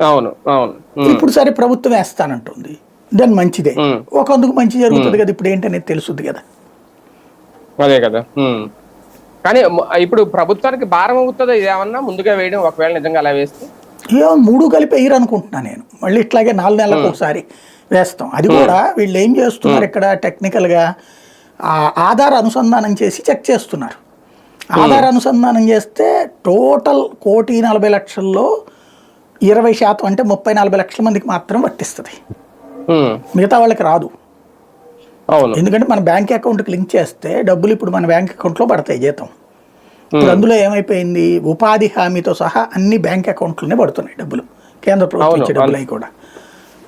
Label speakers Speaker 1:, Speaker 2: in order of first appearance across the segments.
Speaker 1: అవును అవును.
Speaker 2: ఇప్పుడు సరే ప్రభుత్వం వేస్తానంటుంది. దాని మంచిదే. ఒకందుకు మంచి జరుగుతుంది కదా ఇప్పుడు ఏంటనేది తెలుసుద్ది కదా.
Speaker 1: అదే కదా. కానీ ఇప్పుడు ప్రభుత్వానికి భారం అవుతుందా ఏమన్నా ముందుగా వేయడం ఒకవేళ నిజంగా అలా వేస్తే?
Speaker 2: ఏమో మూడు కలిపి వేయరు అనుకుంటున్నా నేను. మళ్ళీ ఇట్లాగే నాలుగు నెలలకు ఒకసారి వేస్తాం. అది కూడా వీళ్ళు ఏం చేస్తున్నారు ఇక్కడ టెక్నికల్గా? ఆధార్ అనుసంధానం చేసి చెక్ చేస్తున్నారు. ఆధార్ అనుసంధానం చేస్తే టోటల్ కోటి నలభై లక్షల్లో ఇరవై శాతం అంటే ముప్పై నలభై లక్షల మందికి మాత్రం వర్తిస్తుంది మిగతా వాళ్ళకి రాదు. ఎందుకంటే మన బ్యాంక్ అకౌంట్కి లింక్ చేస్తే డబ్బులు ఇప్పుడు మన బ్యాంక్ అకౌంట్లో పడతాయి జీతం. ఇప్పుడు అందులో ఏమైపోయింది? ఉపాధి హామీతో సహా అన్ని బ్యాంక్ అకౌంట్లోనే పడుతున్నాయి డబ్బులు. కేంద్ర ప్రభుత్వం ఇచ్చే డబ్బులు అవి కూడా.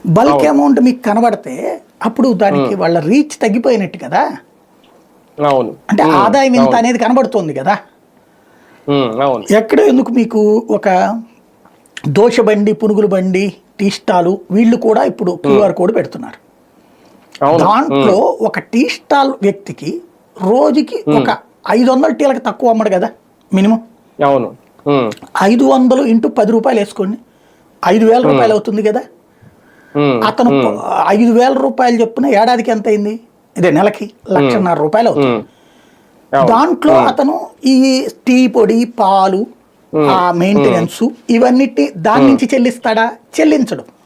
Speaker 2: బల్క్ అమౌంట్ మీకు కనబడితే అప్పుడు దానికి వాళ్ళ రీచ్ తగ్గిపోయినట్టు కదా? అంటే ఆదాయం ఇంత అనేది కనబడుతుంది కదా? ఎక్కడ ఎందుకు మీకు ఒక దోశ బండి పునుగుల బండి టీ స్టాలు వీళ్ళు కూడా ఇప్పుడు క్యూఆర్ కోడ్ పెడుతున్నారు. దాంట్లో ఒక టీ స్టాల్ వ్యక్తికి రోజుకి ఒక ఐదు వందల టీలకు తక్కువ అమ్మడు కదా మినిమం.
Speaker 1: అవును.
Speaker 2: ఐదు వందలు ఇంటూ పది రూపాయలు వేసుకోండి. ఐదు వేల రూపాయలు అవుతుంది కదా. అతను ఐదు వేల రూపాయలు చెప్పున ఏడాదికి ఎంత అయింది? ఇదే నెలకి లక్షన్నర రూపాయలు అవుతుంది. దాంట్లో అతను ఈ టీ పొడి పాలు ఆ మెయింటెనెన్స్ ఇవన్నిటి దాని నుంచి చెల్లిస్తాడా? చెల్లించడు.